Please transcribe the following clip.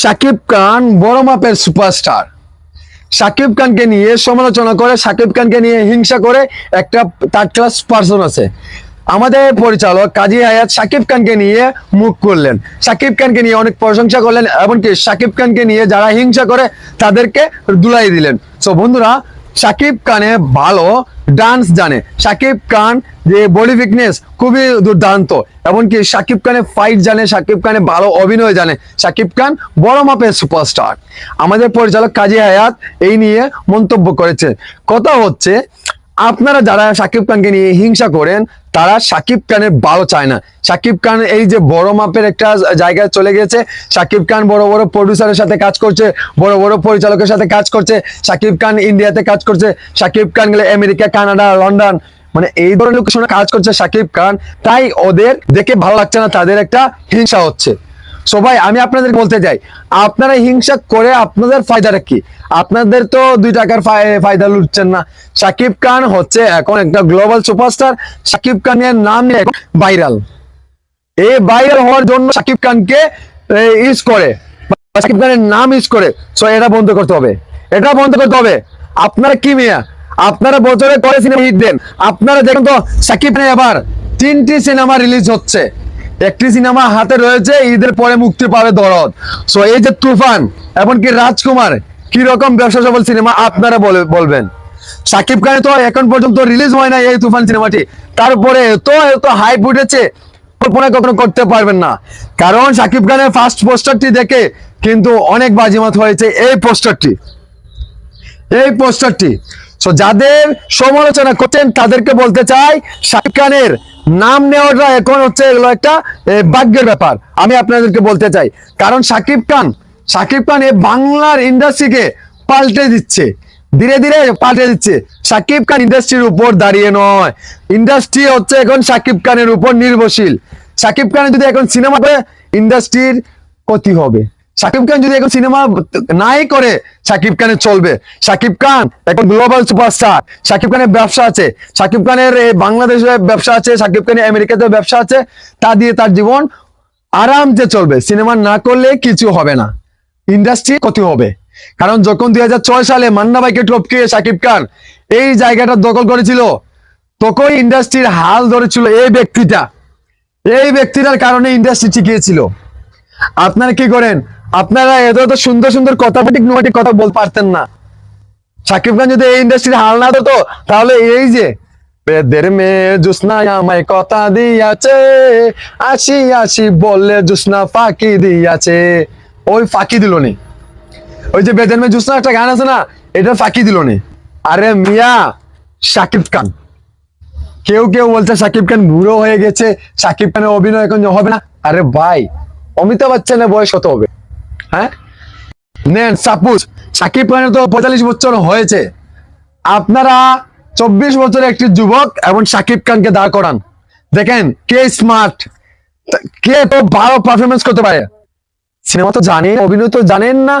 শাকিব খান বড় মাপের সুপারস্টার। শাকিব খানকে নিয়ে সমালোচনা করে, শাকিব খানকে নিয়ে হিংসা করে একটা থার্ড ক্লাস পার্সন আছে। আমাদের পরিচালক কাজী হায়াত শাকিব খানকে নিয়ে মুখ করলেন শাকিব খানকে নিয়ে অনেক প্রশংসা করলেন, এমনকি শাকিব খানকে নিয়ে যারা হিংসা করে, তাদেরকে দুলাই দিলেন। সো বন্ধুরা, শাকিব খানে ভালো ডান্স জানে। শাকিব খান যে বডি ফিটনেস খুবই দুর্দান্ত। এমনকি শাকিব খানে ফাইট জানে, শাকিব খানে ভালো অভিনয় জানে। শাকিব খান বড় মাপের সুপারস্টার আমাদের পরিচালক কাজী হায়াত এই নিয়ে মন্তব্য করেছে কথা হচ্ছে, আপনারা যারা শাকিব খানকে নিয়ে হিংসা করেন, তারা শাকিব খানের ভালো চায় না। শাকিব খান এই যে বড় মাপের একটা জায়গায় চলে গেছে, শাকিব খান বড় বড় প্রডিউসারের সাথে কাজ করছে, বড় বড় পরিচালকের সাথে কাজ করছে, শাকিব খান ইন্ডিয়াতে কাজ করছে, শাকিব খান গেলে আমেরিকা কানাডা লন্ডন মানে এই ধরনের লোকেশনে কাজ করছে শাকিব খান, তাই ওদের দেখে ভালো লাগছে না, তাদের একটা হিংসা হচ্ছে। সবাই আমি আপনাদের বলতে চাই, আপনারা হিংসা করে আপনাদের ফায়দাটা কি? আপনাদের তো দুই টাকার ফায়দা লুটছেন না। শাকিব খান হচ্ছে এখন একটা গ্লোবাল সুপারস্টার শাকিব খানের নাম ভাইরাল এই ভাইরাল হওয়ার জন্য শাকিব খানকে ইউজ করে। বা শাকিব খানের নাম ইউজ করে। সো এটা বন্ধ করতে হবে। এটা বন্ধ করতে হবে। আপনারা কি মিয়া? আপনারা বছরে করে সিনেমা হিট দেন? আপনারা দেখুন তো খান এবার তিনটি সিনেমা রিলিজ হচ্ছে। একটি সিনেমা হাতে রয়েছে, ঈদের পরে মুক্তি পাবে দরদ। সো এই যে তুফান, এমনকি রাজকুমার, কি রকম ব্যবসা সফল সিনেমা আপনারা বলবেন? সাকিব খানের তো এখন পর্যন্ত রিলিজ হয় না এই তুফান সিনেমাটি। তারপরে এত এত হাইপ উঠেছে, কল্পনা কখনো করতে পারবেন না। কারণ সাকিব খানের ফার্স্ট পোস্টারটি দেখে কিন্তু অনেক বাজিমাত হয়েছে এই পোস্টারটি এই পোস্টারটি সো যাদের সমালোচনা করছেন, তাদেরকে বলতে চাই, শাকিব খানের নাম নেওয়াটা এখন হচ্ছে এগুলো একটা ভাগ্যের ব্যাপার। আমি আপনাদেরকে বলতে চাই, কারণ শাকিব খান শাকিব খান এই বাংলার ইন্ডাস্ট্রিকে পাল্টে দিচ্ছে। ধীরে ধীরে পাল্টে দিচ্ছে। শাকিব খান ইন্ডাস্ট্রির উপর দাঁড়িয়ে নয়। ইন্ডাস্ট্রি হচ্ছে এখন শাকিব খানের উপর নির্ভরশীল। শাকিব খান যদি এখন সিনেমা ইন্ডাস্ট্রির ক্ষতি হবে। শাকিব খান যদি এখন সিনেমা নাই করে শাকিব খানের চলবে। শাকিব খান এখন গ্লোবাল সুপারস্টার শাকিব খানের ব্যবসা আছে। শাকিব খানের বাংলাদেশে ব্যবসা আছে শাকিব খানের আমেরিকাতে ব্যবসা আছে। তা দিয়ে তার জীবন আরামসে চলবে। সিনেমা না করলে কিছু হবে না। ইন্ডাস্ট্রি ক্ষতি হবে। কারণ যখন দুই হাজার ছয় সালে মান্না ভাইকে টপকে শাকিব খান এই জায়গাটা দখল করেছিল তখন ইন্ডাস্ট্রির হাল ধরেছিল এই ব্যক্তিটা। এই ব্যক্তিটার কারণে ইন্ডাস্ট্রি টিকিয়েছিল আপনারা কি করেন? আপনারা এত এত সুন্দর সুন্দর কথা পাটিক নোমাটিক কথা বলতে পারতেন না। সাকিব খান যদি এই ইন্ডাস্ট্রির হাল না হতো তাহলে এই যে, বেদের মেয়ে জুসনা আমায় কথা দিয়াছে, আসি আসি বললে জুসনা ফাঁকি দিয়াছে। ওই ফাঁকি দিল নি ওই যে বেদের মেয়ে জুসনা একটা গান আছে না, এটা ফাঁকি দিল নি আরে মিয়া, সাকিব খান। কেউ কেউ বলছে সাকিব খান বুড়ো হয়ে গেছে, সাকিব খানের অভিনয় এখন হবে না। আরে ভাই, অমিতাভ বচ্চনের বয়স কত হবে? হ্যাঁ? নেন, সাপোজ সাকিব খানের তো পঁয়তাল্লিশ বছর হয়েছে। আপনারা চব্বিশ বছরের একটি যুবক এবং সাকিব খানকে দাঁড় করান। দেখেন, কে স্মার্ট কে তো ভালো পারফরমেন্স করতে পারে? সিনেমা তো জানেন, অভিনয় তো জানেন না।